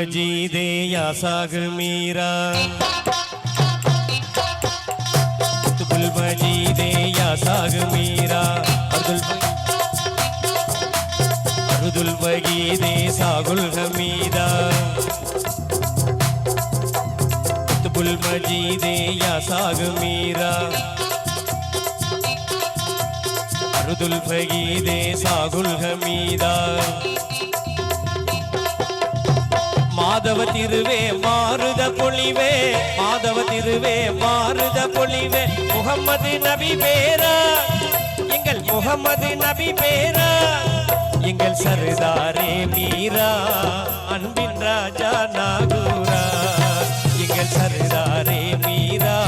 மஜீதே யாசாகு மீரா. குத்துபுல் மஜீதே யாசாகு மீரா. அருதுல் அருதுல் வகீதே சாகுல் ஹமீதா. குத்துபுல் மஜீதே யாசாகு மீரா. அருதுல் ஃபகீதே சாகுல் ஹமீதா. மாதவ திருவே மாறுத பொழிவே. மாதவ திருவே மாறுத பொழிவே. முகம்மது நபி பேரா. எங்கள் முகம்மது நபி பேரா. எங்கள் சர்தாரே மீரா. அன்பின் ராஜா நாகூரா. எங்கள் சர்தாரே மீரா.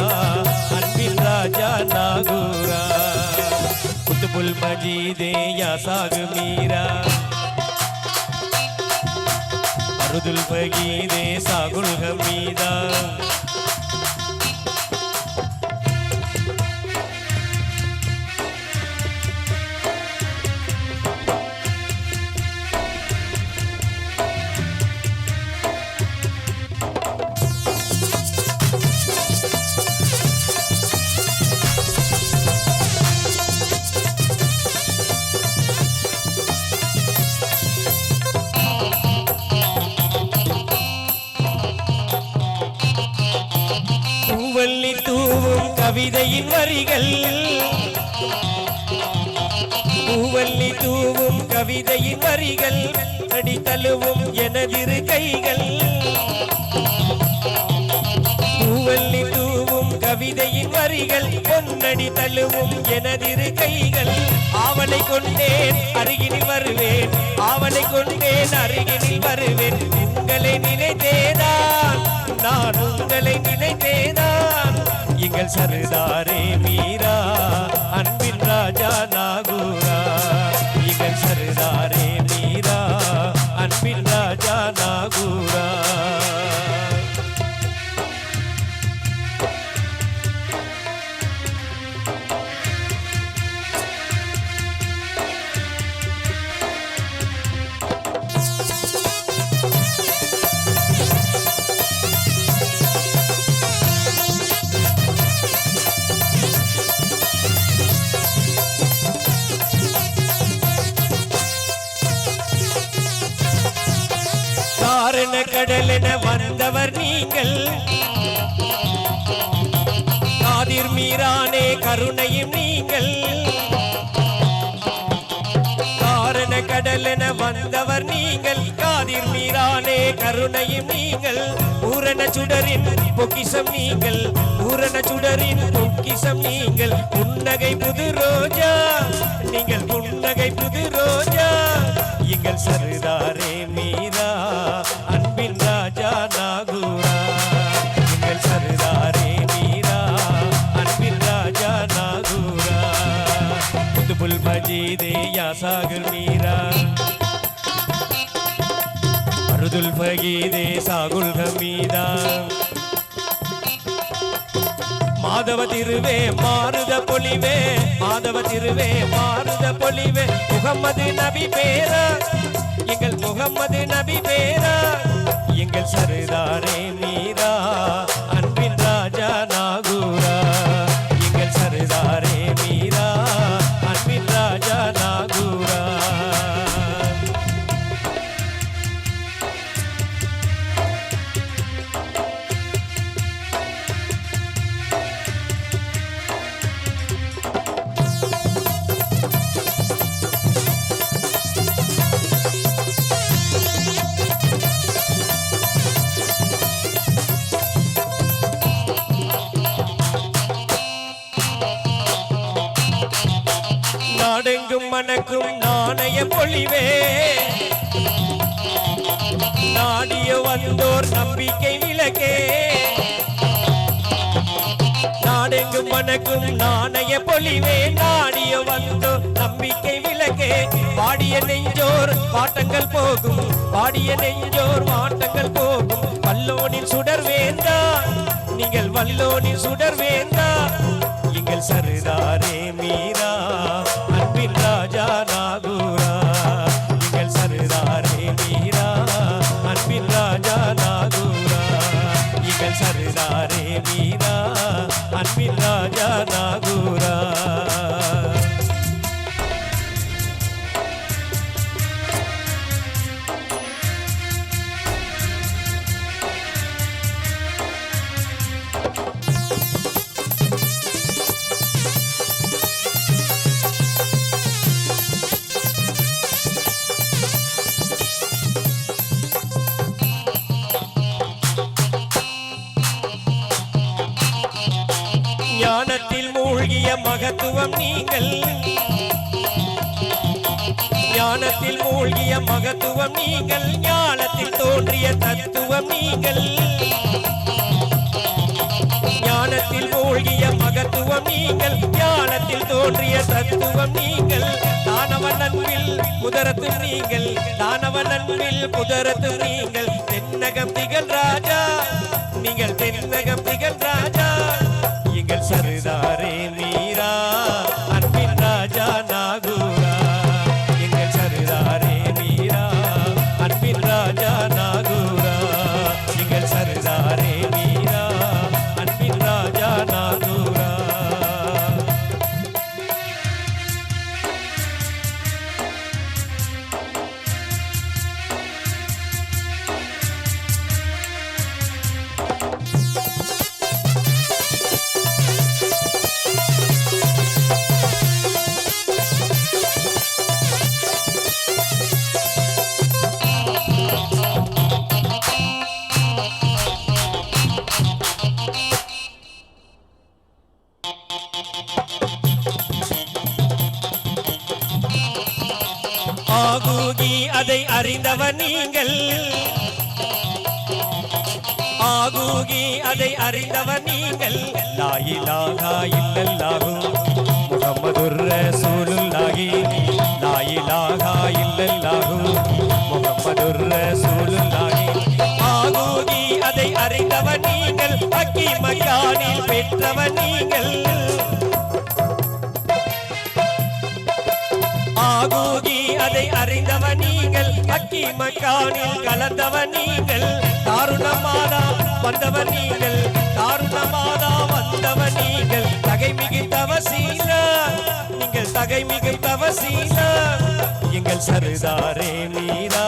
அன்பின் ராஜா நாகூரா. குத்துபுல் மஜீதே யாசாகு மீரா. அருதுல் பகீதே சாகுல் கவிதையின் வரிகள் பூவல்லி தூவும் கவிதையின் வரிகள் அடி தழுவும் எனதிரு கைகள். பூவல்லி தூவும் கவிதையின் வரிகள் பொன்னடி தழுவும் எனதிரு கைகள். ஆவலை கொண்டேன் அருகினில் வருவேன். ஆவலை கொண்டேன் அருகினில் வருவேன். உங்களை நினைத்தேதான் நான் உங்களை நினைத்தேதான். எங்கள் சரதாரே மீரா அன்பின் ராஜா நாகு காரண கடலென வந்தவர் நீங்கள். காதிர் மீரானே கருணையும் நீங்கள். காரண கடலென வந்தவர் நீங்கள். காதிர் மீரானே கருணையும் நீங்கள். பூரண சுடரின் பொக்கிசம் நீங்கள். பூரண சுடரின் பொக்கிசம் நீங்கள். புன்னகை புது ரோஜா. குத்துபுல் மஜீதே யா சாகர் மீரா. அருதுல் ஃபகீதே சாகுல் ஹமீதா. மாதவ திருவே மாறுத பொலிவே. மாதவ திருவே மாறுத பொலிவே. முகம்மது நபி பேரா. எங்கள் முகம்மது நபி பேரா. எங்கள் சருதாரே மீரா. மணக்கும் நாணய பொழிவே. நாடிய வந்தோர் நம்பிக்கை விளக்கே நாடெங்கும் மணக்கும் நாணய பொழிவே. நாடிய வந்தோர் நம்பிக்கை விளக்கே பாடிய நெஞ்சோர் பாட்டங்கள் போகும். பாடிய நெஞ்சோர் மாட்டங்கள் போகும். வல்லோனின் சுடர் வேந்தா. நீங்கள் வல்லோனின் சுடர் வேந்தா. எங்கள் சரு மூழ்கிய மகத்துவம் நீங்கள். ஞானத்தில் மூழ்கிய மகத்துவம் நீங்கள். ஞானத்தில் தோன்றிய தத்துவம் நீங்கள். ஞானத்தில் மூழ்கிய மகத்துவம் நீங்கள். ஞானத்தில் தோன்றிய தத்துவம் நீங்கள். தானவ நன்பில் புதரத்து நீங்கள். தானவ நன்பில் புதரத்து நீங்கள். தென்னகம் திகழ் ராஜா. நீங்கள் தென்னகம் ஆகூகி அதை அறிந்தவர் நீங்கள். ஆகூகி அதை அறிந்தவர் நீங்கள். லாயிலாகா இல்லல்லாஹு முகம்மதுர் ரசூலுல்லாஹி. லாயிலாகா இல்லல்லாஹு முகம்மதுர் ரசூலுல்லாஹி. ஆகூகி அதை அறிந்தவர் நீங்கள். அக்கி மக்கானில் பெற்றவர் நீங்கள். ஆகூகி அதை அறிந்தவன் நீங்கள் அக்கி மக்கானில் கலந்தவன் நீங்கள். தாருணமாதா வந்தவன் நீங்கள் தாருணமாதா வந்தவன் நீங்கள். தகை மிகுந்தவ சீனா நீங்கள் தகை மிகுந்தவ சீனா எங்கள் சருதாரே மீரா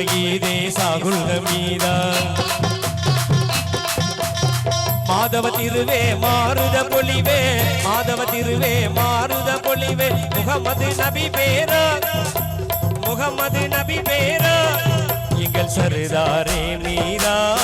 அருதுல் ஃபகீதே சாகுல் மாதவ திருவே மாறுத பொலிவே. மாதவ திருவே மாறுத பொலிவே. முகமது நபி பேரா. முகமது நபி பேரா. எங்கள் சருதாரே மீரா.